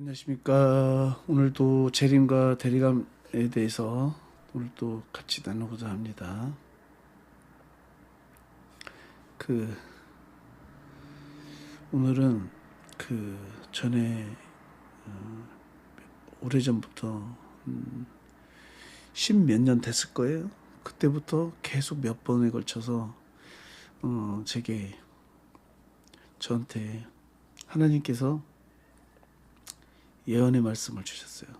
안녕하십니까. 오늘도 재림과 대리감에 대해서 오늘 또 같이 나누고자 합니다. 그 오늘은 그 전에 어, 오래 전부터 음, 십몇 년 됐을 거예요. 그때부터 계속 몇 번에 걸쳐서 어, 제게 저한테 하나님께서 예언의 말씀을 주셨어요.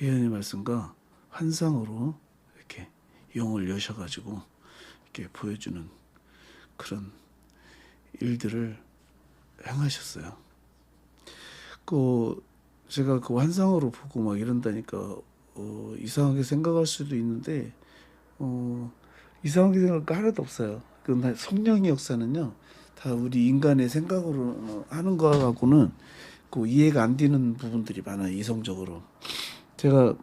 예언의 말씀과 환상으로 이렇게 영을 여셔가지고 이렇게 보여주는 그런 일들을 행하셨어요. 그 제가 그 환상으로 보고 막 이런다니까 어, 이상하게 생각할 수도 있는데 어, 이상하게 생각할 거 하나도 없어요. 그 성령의 역사는요. 다 우리 인간의 생각으로 하는 거하고는 그 이해가 안 되는 부분들이 많아요 이성적으로 제가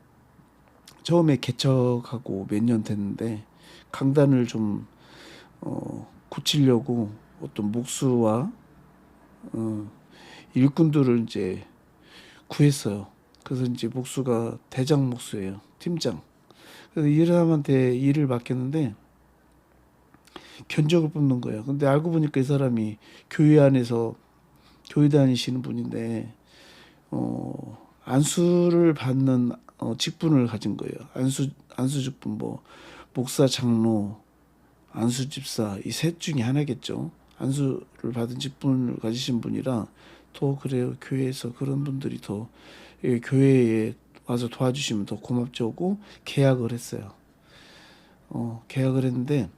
처음에 개척하고 몇 년 됐는데 강단을 좀 어, 고치려고 어떤 목수와 어, 일꾼들을 이제 구했어요. 그래서 이제 목수가 대장 목수예요. 팀장. 그래서 이 사람한테 일을 맡겼는데 견적을 뽑는 거예요. 근데 알고 보니까 이 사람이 교회 안에서 교회 다니시는 분인데 어 안수를 받는 어, 직분을 가진 거예요. 안수 안수 직분 뭐 목사 장로 안수 집사 이 셋 중에 하나겠죠. 안수를 받은 직분을 가지신 분이라 더 그래요. 교회에서 그런 분들이 더 예, 교회에 와서 도와주시면 더 고맙죠 고 계약을 했어요. 어, 계약을 했는데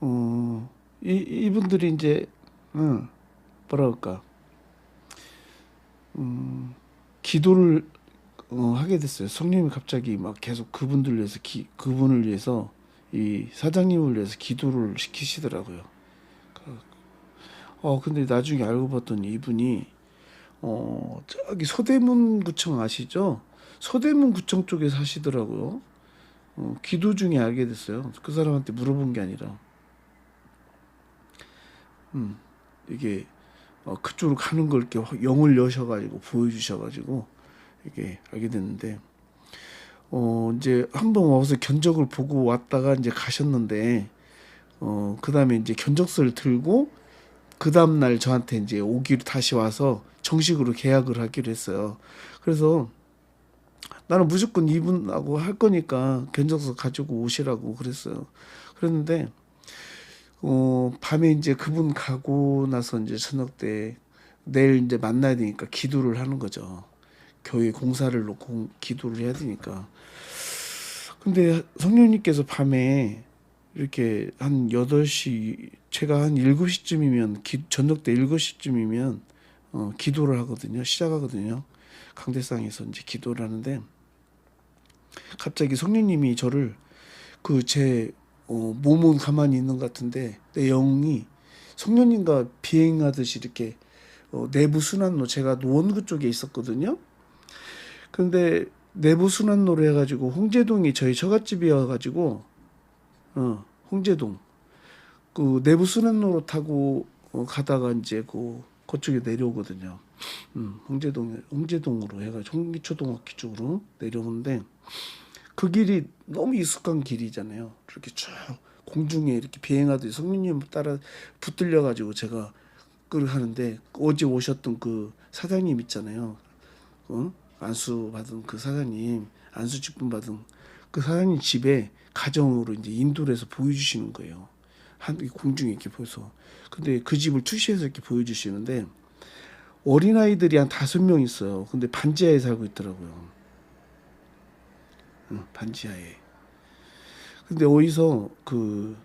어, 이, 이분들이 이제, 응, 뭐라 그럴까, 음, 기도를 어, 하게 됐어요. 성령님이 갑자기 막 계속 그분들 위해서, 기, 그분을 위해서, 이 사장님을 위해서 기도를 시키시더라고요. 그, 어, 근데 나중에 알고 봤더니 이분이, 어, 저기 서대문 구청 아시죠? 서대문 구청 쪽에 사시더라고요. 어, 기도 중에 알게 됐어요. 그 사람한테 물어본 게 아니라. 음, 이게 어, 그쪽으로 가는 걸 이렇게 영을 여셔가지고 보여주셔가지고 이게 알게 됐는데 어 이제 한 번 와서 견적을 보고 왔다가 이제 가셨는데 어 그다음에 이제 견적서를 들고 그 다음 날 저한테 이제 오기로 다시 와서 정식으로 계약을 하기로 했어요. 그래서 나는 무조건 이분하고 할 거니까 견적서 가지고 오시라고 그랬어요. 그랬는데 어, 밤에 이제 그분 가고 나서 이제 저녁 때 내일 이제 만나야 되니까 기도를 하는 거죠. 교회 공사를 놓고 기도를 해야 되니까. 근데 성령님께서 밤에 이렇게 한 8시, 제가 한 7시쯤이면, 기, 저녁 때 7시쯤이면, 어, 기도를 하거든요. 시작하거든요. 강대상에서 이제 기도를 하는데, 갑자기 성령님이 저를 그 제 어, 몸은 가만히 있는 것 같은데 내 영이 성령님과 비행하듯이 이렇게 어, 내부 순환로 제가 노원구 쪽에 있었거든요. 근데 내부 순환로로 해가지고 홍제동이 저희 처갓집이어가지고 어 홍제동 그 내부 순환로로 타고 어, 가다가 이제 그 그쪽에 내려오거든요. 음, 홍제동 홍제동으로 해가지고 홍기초등학교 쪽으로 내려오는데 그 길이 너무 익숙한 길이잖아요. 이렇게 쭉 공중에 이렇게 비행하듯이 성령님 따라 붙들려 가지고 제가 그걸 하는데 어제 오셨던 그 사장님 있잖아요. 어? 안수 받은 그 사장님, 안수 직분 받은 그 사장님 집에 가정으로 이제 인도를 해서 보여주시는 거예요. 한 공중에 이렇게 보여서. 근데 그 집을 투시해서 이렇게 보여주시는데 어린아이들이 한 다섯 명 있어요. 근데 반지하에 살고 있더라고요. 응, 반지하에. 근데 어디서 그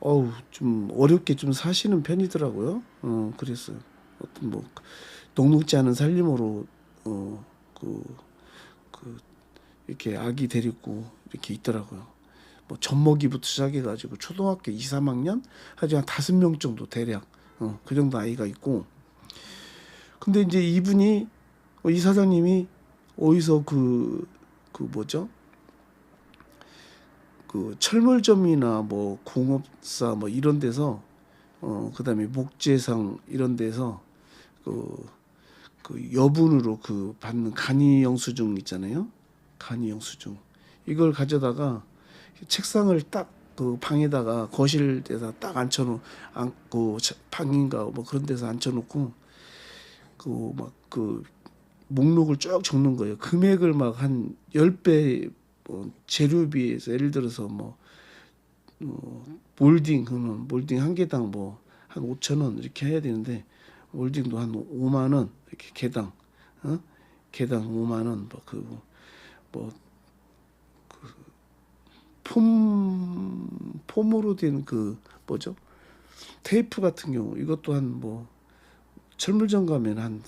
어우 좀 어렵게 좀 사시는 편이더라고요. 어 그랬어요. 어떤 뭐 녹록지 않은 살림으로 어그 그 이렇게 아기 데리고 이렇게 있더라고요. 뭐 젖먹이부터 시작해가지고 초등학교 2, 3학년 아주 한 다섯 명 정도 대략 어, 그 정도 아이가 있고 근데 이제 이분이 어, 이 사장님이 어디서 그 그 뭐죠 그 철물점이나 뭐 공업사 뭐 이런 데서 어 그다음에 목재상 이런 데서 그, 그 여분으로 그 받는 간이 영수증 있잖아요. 간이 영수증 이걸 가져다가 책상을 딱 그 방에다가 거실에다 딱 앉혀놓 앉고 차- 방인가 뭐 그런 데서 앉혀놓고 그 막그 목록을 쭉 적는 거예요. 금액을 막한 10배 뭐 재료비에서 예를 들어서 뭐 어, 몰딩 그는 몰딩 한 개당 뭐 한 5천 원 이렇게 해야 되는데 몰딩도 한 5만 원 이렇게 개당 어? 개당 5만 원뭐그뭐 폼 폼으로 된 그 뭐죠 테이프 같은 경우 이것도 한뭐 철물점 가면 한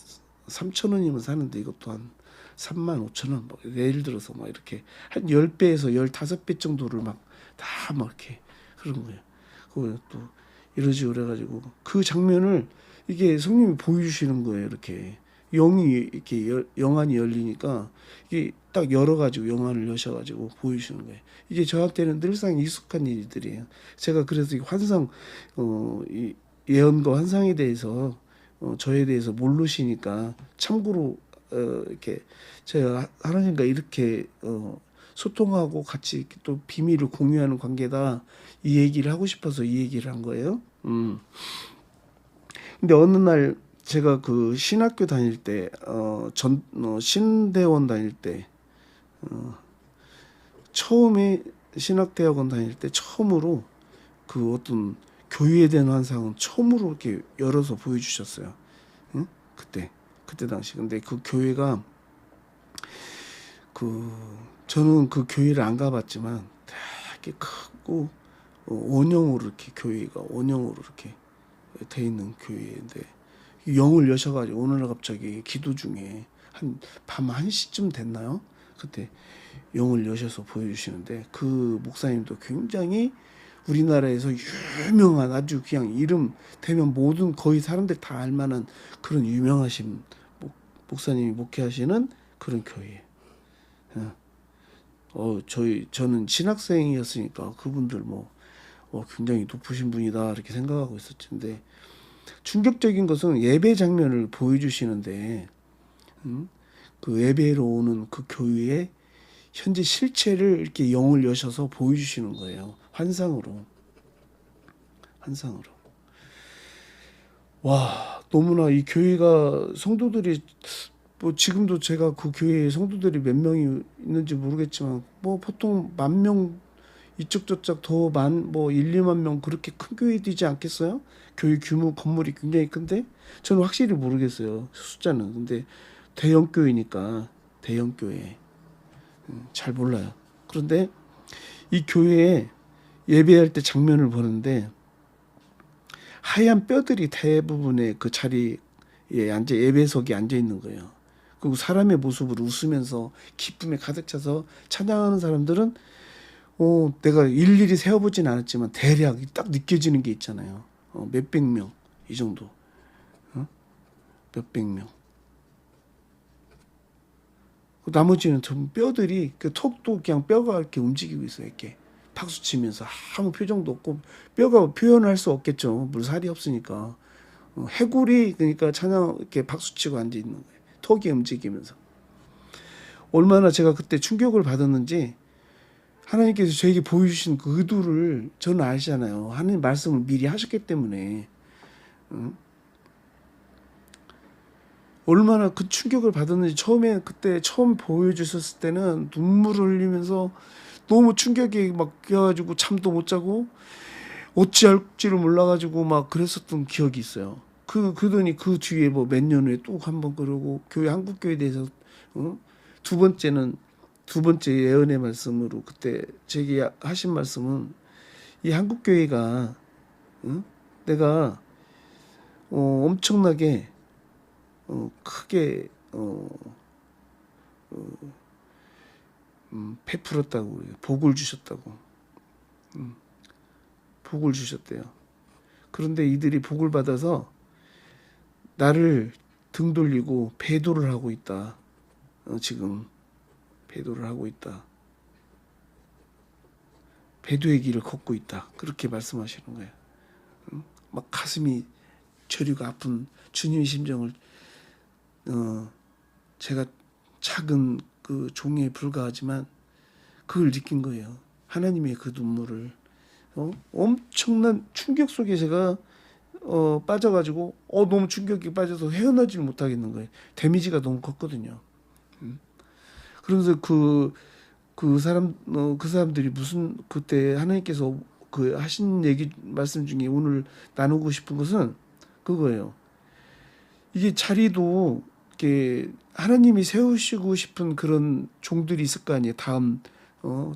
3천 원이면 사는데 이것도 한 3만 5천 원 뭐 예를 들어서 막 이렇게 한 10배에서 15배 정도를 막 다막 이렇게 그런 거예요. 그거 또 이러지 그래가지고 그 장면을 이게 성님이 보여주시는 거예요. 이렇게 영이 이렇게 열- 영안이 열리니까 이게 딱 열어가지고 영안을 여셔가지고 보여주시는 거예요. 이게 저한테는 늘상 익숙한 일들이에요. 제가 그래서 이 환상 어, 이 예언과 환상에 대해서 어, 저에 대해서 모르시니까 참고로 어, 이렇게 제가 하나님과 이렇게 어, 소통하고 같이 또 비밀을 공유하는 관계다 이 얘기를 하고 싶어서 이 얘기를 한 거예요. 음. 근데 어느 날 제가 그 신학교 다닐 때, 어, 전, 어, 신대원 다닐 때, 어, 처음에 신학대학원 다닐 때 처음으로 그 어떤 교회에 대한 환상은 처음으로 이렇게 열어서 보여주셨어요. 응? 그때, 그때 당시. 근데 그 교회가 그, 저는 그 교회를 안 가봤지만 되게 크고 어, 원형으로 이렇게 교회가 원형으로 이렇게 돼 있는 교회인데 영을 여셔가지고 오늘 날 갑자기 기도 중에 한 밤 1시쯤 됐나요? 그때 영을 여셔서 보여주시는데 그 목사님도 굉장히 우리나라에서 유명한 아주 그냥 이름 되면 모든 거의 사람들 다 알만한 그런 유명하신 목, 목사님이 목회하시는 그런 교회예요. 예. 어, 저희 저는 신학생이었으니까 그분들 뭐 어, 굉장히 높으신 분이다 이렇게 생각하고 있었지. 근데 충격적인 것은 예배 장면을 보여주시는데 음? 그 예배로 오는 그 교회의 현재 실체를 이렇게 영을 여셔서 보여주시는 거예요. 환상으로. 환상으로. 와, 너무나 이 교회가 성도들이 뭐 지금도 제가 그 교회에 성도들이 몇 명이 있는지 모르겠지만 뭐 보통 만 명 이쪽 저쪽 더 만 뭐 1, 2만 명 그렇게 큰 교회 되지 않겠어요? 교회 규모 건물이 굉장히 큰데 저는 확실히 모르겠어요 숫자는 근데 대형 교회니까 대형 교회 음, 잘 몰라요 그런데 이 교회에 예배할 때 장면을 보는데 하얀 뼈들이 대부분의 그 자리에 앉아 예배석에 앉아 있는 거예요. 그리고 사람의 모습을 웃으면서 기쁨에 가득 차서 찬양하는 사람들은 어, 내가 일일이 세어보진 않았지만 대략 딱 느껴지는 게 있잖아요. 어, 몇백 명 이 정도. 어? 몇백 명. 그 나머지는 전 뼈들이 그 턱도 그냥 뼈가 이렇게 움직이고 있어요. 이렇게 박수 치면서 아무 표정도 없고 뼈가 표현할 수 없겠죠. 물 살이 없으니까. 어, 해골이 그러니까 찬양 이렇게 박수 치고 앉아 있는 거예요. 턱이 움직이면서. 얼마나 제가 그때 충격을 받았는지 하나님께서 저에게 보여주신 그 의도를 저는 아시잖아요. 하나님 말씀을 미리 하셨기 때문에. 응? 얼마나 그 충격을 받았는지 처음에 그때 처음 보여주셨을 때는 눈물을 흘리면서 너무 충격이 막 끼어가지고 잠도 못 자고 어찌할지를 몰라가지고 막 그랬었던 기억이 있어요. 그 그러더니 그 뒤에 뭐 몇 년 후에 또 한 번 그러고 교회 한국 교회에 대해서 어? 두 번째는 두 번째 예언의 말씀으로 그때 제게 하신 말씀은 이 한국 교회가 응? 내가 어, 엄청나게 어, 크게 어, 어, 음, 베풀었다고 그래요. 복을 주셨다고. 음, 복을 주셨대요. 그런데 이들이 복을 받아서 나를 등 돌리고 배도를 하고 있다. 어, 지금 배도를 하고 있다. 배도의 길을 걷고 있다. 그렇게 말씀하시는 거예요. 응? 막 가슴이 저리고 아픈 주님의 심정을 어 제가 작은 그 종에 불과하지만 그걸 느낀 거예요. 하나님의 그 눈물을 어? 엄청난 충격 속에 제가 어 빠져가지고 어 너무 충격이 빠져서 헤어나질 못하겠는 거예요. 데미지가 너무 컸거든요. 음. 그러면서 그그 사람 어, 그 사람들이 무슨 그때 하나님께서 그 하신 얘기 말씀 중에 오늘 나누고 싶은 것은 그거예요. 이게 자리도 이렇게 하나님이 세우시고 싶은 그런 종들이 있을 거 아니에요. 다음 어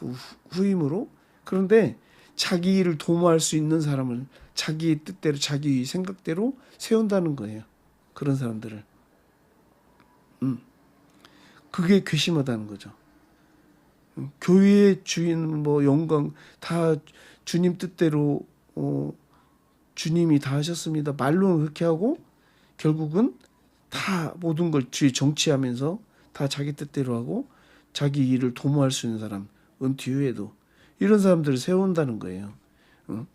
그 후임으로 그런데 자기 일을 도모할 수 있는 사람을 자기 뜻대로 자기 생각대로 세운다는 거예요. 그런 사람들을. 음. 그게 괘씸하다는 거죠. 음, 교회의 주인 뭐 영광 다 주님 뜻대로 어 주님이 다 하셨습니다. 말로는 그렇게 하고 결국은 다 모든 걸 주의 정치하면서 다 자기 뜻대로 하고 자기 일을 도모할 수 있는 사람 은퇴 후에도 이런 사람들을 세운다는 거예요. 어?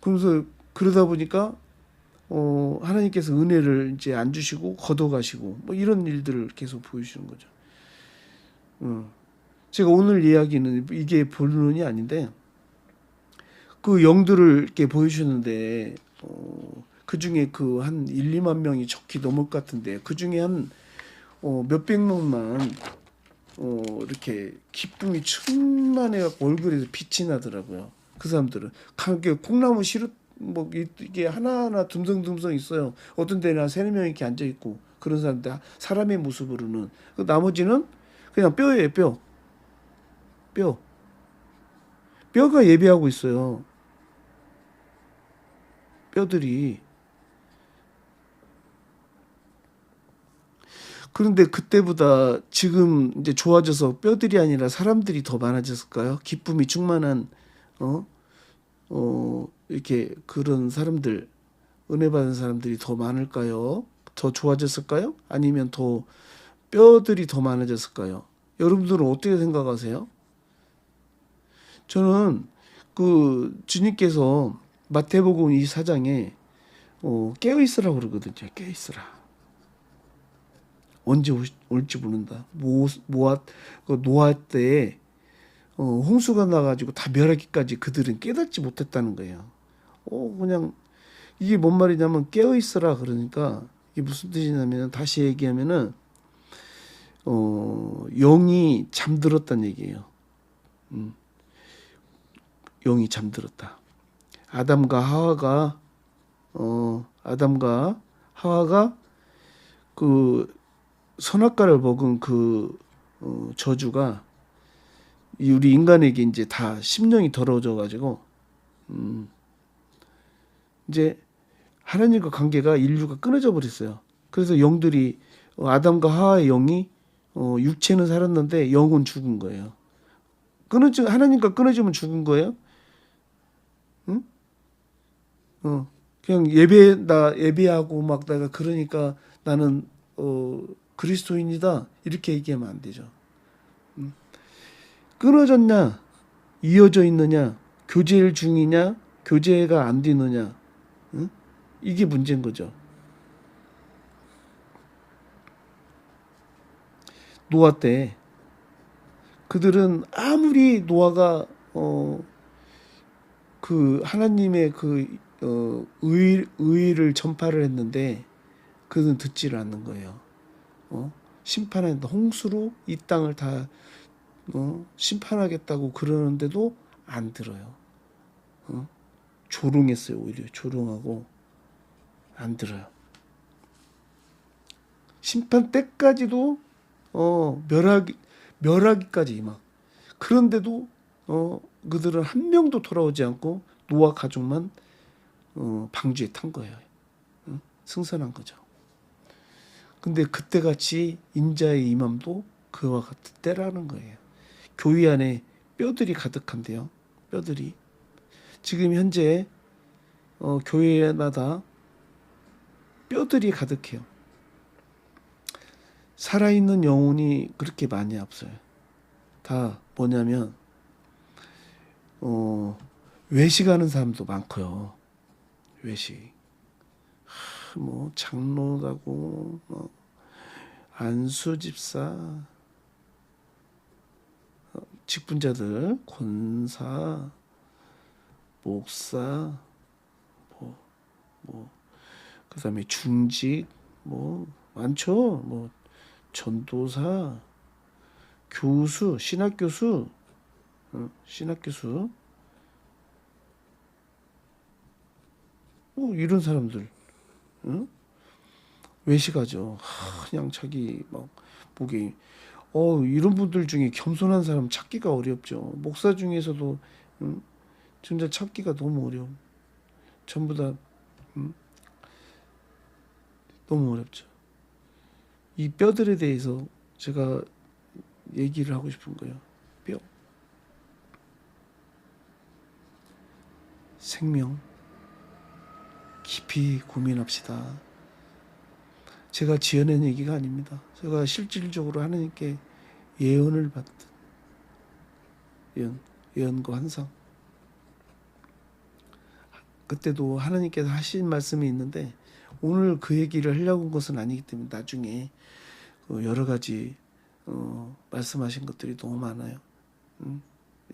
그러면서 그러다 보니까 어, 하나님께서 은혜를 이제 안 주시고 걷어가시고 뭐 이런 일들을 계속 보여주시는 거죠. 어. 제가 오늘 이야기는 이게 본론이 아닌데 그 영들을 이렇게 보여주는데 어, 그 중에 그 한 1, 2만 명이 적히 넘을 것 같은데 그 중에 한 어, 몇백 명만 어, 이렇게 기쁨이 충만해 갖고 얼굴에서 빛이 나더라고요. 그 사람들은 가게 콩나무 시루 뭐 이- 이게 하나하나 듬성듬성 있어요. 어떤 데는 한 세네 명 이렇게 앉아 있고 그런 사람들 사람의 모습으로는 그 나머지는 그냥 뼈예요 뼈. 뼈. 뼈가 예배하고 있어요. 뼈들이. 그런데 그때보다 지금 이제 좋아져서 뼈들이 아니라 사람들이 더 많아졌을까요? 기쁨이 충만한 어? 어, 이렇게 그런 사람들 은혜 받은 사람들이 더 많을까요? 더 좋아졌을까요? 아니면 더 뼈들이 더 많아졌을까요? 여러분들은 어떻게 생각하세요? 저는 그 주님께서 마태복음 이 사장에 어, 깨어 있으라 그러거든요. 깨어 있으라. 언제 올- 올지 모른다. 모 모아 그 노아 때에 어, 홍수가 나가지고 다 멸하기까지 그들은 깨닫지 못했다는 거예요. 어 그냥 이게 뭔 말이냐면 깨어 있으라 그러니까 이게 무슨 뜻이냐면 다시 얘기하면은 어 영이 잠들었다는 얘기예요. 음. 영이 잠들었다. 아담과 하와가 어 아담과 하와가 그 선악과를 먹은 그 어, 저주가 이 우리 인간에게 이제 다 심령이 더러워져 가지고 음 이제 하나님과 관계가 인류가 끊어져 버렸어요. 그래서 영들이 어, 아담과 하와의 영이 어, 육체는 살았는데 영은 죽은 거예요. 끊어지 하나님과 끊어지면 죽은 거예요. 응? 어 그냥 예배 나 예배하고 막 내가 그러니까 나는 어 그리스도인이다 이렇게 얘기하면 안 되죠. 음. 끊어졌냐 이어져 있느냐 교제 중이냐 교제가 안 되느냐 응? 이게 문제인 거죠. 노아 때 그들은 아무리 노아가 어 그 하나님의 그 어, 의, 의를 전파를 했는데 그는 듣지를 않는 거예요. 어? 심판한다. 홍수로 이 땅을 다 어? 심판하겠다고 그러는데도 안 들어요. 어? 조롱했어요. 오히려 조롱하고 안 들어요. 심판 때까지도 어 멸하기 멸하기까지 막 그런데도 어 그들은 한 명도 돌아오지 않고 노아 가족만 어 방주에 탄 거예요. 응? 승선한 거죠. 근데 그때 같이 인자의 임함도 그와 같은 때라는 거예요. 교회 안에 뼈들이 가득한데요. 뼈들이 지금 현재 어, 교회마다 뼈들이 가득해요. 살아있는 영혼이 그렇게 많이 없어요. 다 뭐냐면 어, 외식하는 사람도 많고요. 외식. 하, 뭐 장로라고 뭐 안수 집사 어, 직분자들 권사 목사 뭐 뭐 그다음에 중직 뭐 많죠. 뭐 전도사 교수 신학 교수 어, 신학 교수 뭐 이런 사람들 응? 외식하죠. 하, 그냥 자기 막 목에 어 이런 분들 중에 겸손한 사람 찾기가 어렵죠. 목사 중에서도 응? 진짜 찾기가 너무 어려워. 전부 다 응? 너무 어렵죠. 이 뼈들에 대해서 제가 얘기를 하고 싶은 거예요. 뼈, 생명. 깊이 고민합시다. 제가 지어낸 얘기가 아닙니다. 제가 실질적으로 하나님께 예언을 받은 예언, 예언과 환상. 그때도 하나님께서 하신 말씀이 있는데 오늘 그 얘기를 하려고 한 것은 아니기 때문에 나중에 그 여러 가지 어, 말씀하신 것들이 너무 많아요. 음,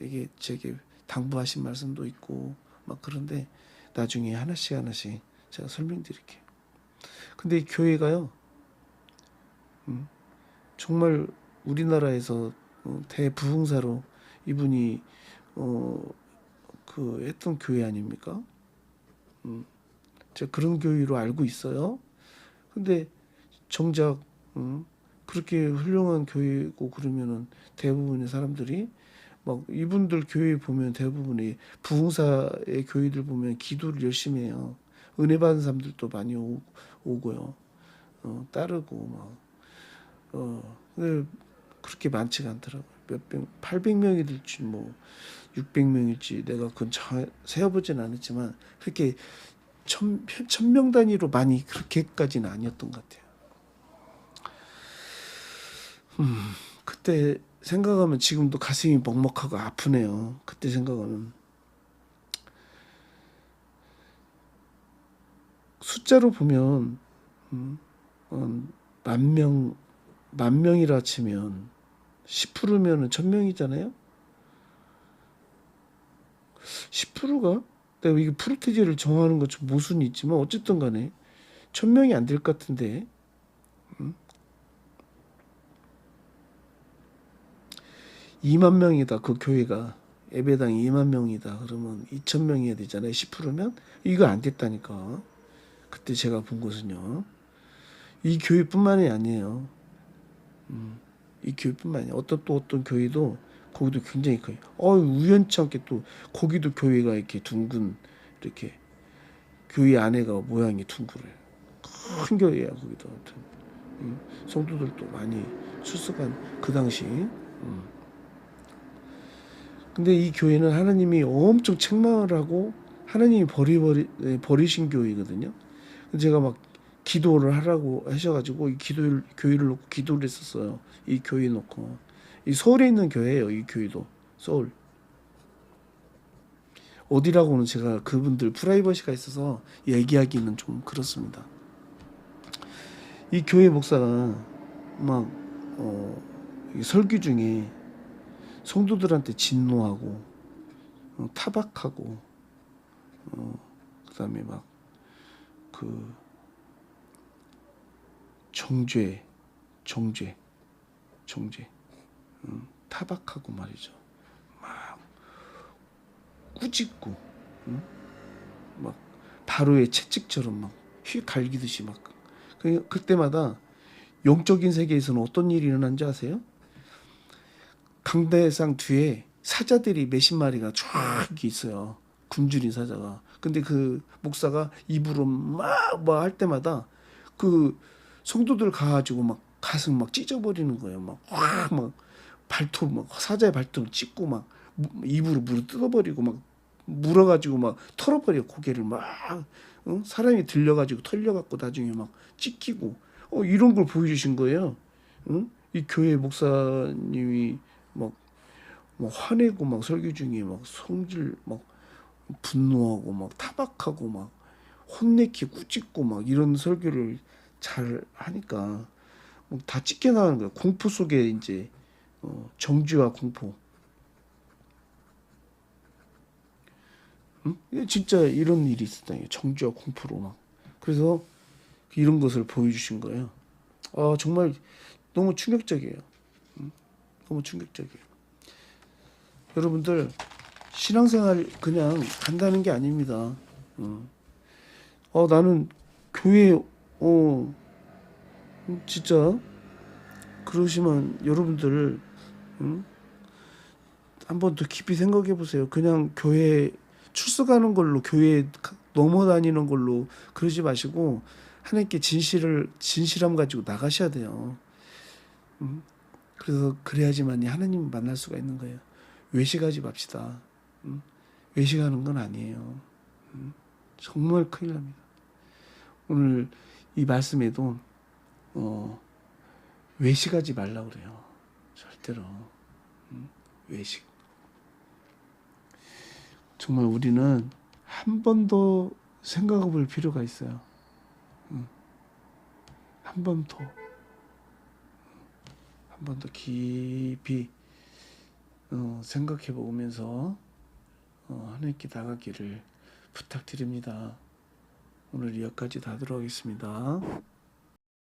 이게 제게 당부하신 말씀도 있고 막 그런데 나중에 하나씩 하나씩 제가 설명드릴게요. 근데 이 교회가요, 음, 정말 우리나라에서 어, 대부흥사로 이분이 어, 그 했던 교회 아닙니까? 음, 제가 그런 교회로 알고 있어요. 근데 정작 음, 그렇게 훌륭한 교회고 그러면은 대부분의 사람들이 막 이분들 교회 보면 대부분이 부흥사의 교회들 보면 기도를 열심히 해요. 은혜 받은 사람들도 많이 오, 오고요. 어, 따르고 막 어, 근데 그렇게 많지가 않더라고요. 몇 명, 800명이 될지 뭐 600명일지 내가 그건 자, 세어보진 않았지만 그렇게 천, 천명 단위로 많이 그렇게까지는 아니었던 것 같아요. 음, 그때 생각하면 지금도 가슴이 먹먹하고 아프네요. 그때 생각하면 숫자로 보면 음, 어, 만 명, 만 명이라 치면 10%면은 천 명이잖아요. 10%가 내가 이게 프로테지를 정하는 것 좀 모순이 있지만 어쨌든 간에 천 명이 안 될 것 같은데 2만 명이다 그 교회가. 예배당 2만 명이다. 그러면 2천 명이어야 되잖아요. 10%면? 이거 안 됐다니까. 그때 제가 본 것은요. 이 교회뿐만이 아니에요. 음, 이 교회뿐만이 아니에요. 어떤 또 어떤 교회도 거기도 굉장히 커요. 어 우연치 않게 또 거기도 교회가 이렇게 둥근 이렇게 교회 안에가 모양이 둥그래요. 큰 교회야 거기도. 하여튼. 음, 성도들도 많이 출석한 그 당시. 음. 근데 이 교회는 하나님이 엄청 책망을 하고 하나님이 버리 버리 네, 버리신 교회거든요. 제가 막 기도를 하라고 하셔가지고 이 기도를 교회를 놓고 기도를 했었어요. 이 교회 놓고 이 서울에 있는 교회예요. 이 교회도 서울 어디라고는 제가 그분들 프라이버시가 있어서 얘기하기는 좀 그렇습니다. 이 교회 목사가 막 어, 이 설교 중에 성도들한테 진노하고 어, 타박하고 어, 그다음에 막 그 정죄 정죄 정죄 음, 타박하고 말이죠 막 꾸짖고 음? 막 바로의 채찍처럼 막 휘 갈기듯이 막 그, 그때마다 영적인 세계에서는 어떤 일이 일어난지 아세요? 강대상 뒤에 사자들이 몇십 마리가 쫙 있어요. 굶주린 사자가. 근데 그 목사가 입으로 막 뭐 할 때마다 그 성도들 가가지고 막 가슴 막 찢어버리는 거예요. 막 확 막 발톱 막 사자의 발톱 찢고 막 입으로 물을 뜯어버리고 막 물어가지고 막 털어버려 고개를 막 어? 사람이 들려가지고 털려갖고 나중에 막 찢기고 어 이런 걸 보여주신 거예요. 응? 이 교회 목사님이 막, 막 화내고 막 설교 중에 막 성질 막 분노하고 막 타박하고 막 혼내키 꾸짖고 막 이런 설교를 잘 하니까 뭐다 찢겨 나가는 거야. 공포 속에 이제 어, 정죄와 공포. 응? 예, 진짜 이런 일이 있었다니 정죄와 공포로 막. 그래서 이런 것을 보여주신 거예요. 아 정말 너무 충격적이에요. 응? 너무 충격적이에요. 여러분들 신앙생활 그냥 간다는 게 아닙니다. 어, 어 나는 교회 어 음, 진짜 그러시면 여러분들 음? 한번 더 깊이 생각해 보세요. 그냥 교회 출석하는 걸로 교회 넘어 다니는 걸로 그러지 마시고 하나님께 진실을 진실함 가지고 나가셔야 돼요. 음? 그래서 그래야지만이 하나님 만날 수가 있는 거예요. 외식하지 맙시다. 음? 외식하는 건 아니에요. 음? 정말 큰일 납니다. 오늘 이 말씀에도 어, 외식하지 말라 그래요. 절대로 음? 외식. 정말 우리는 한번더 생각해 볼 필요가 있어요. 음. 한번 더. 한 번 더 깊이 어, 생각해 보면서 어, 하나님께 나가기를 부탁드립니다. 오늘 여기까지 다 들어가겠습니다.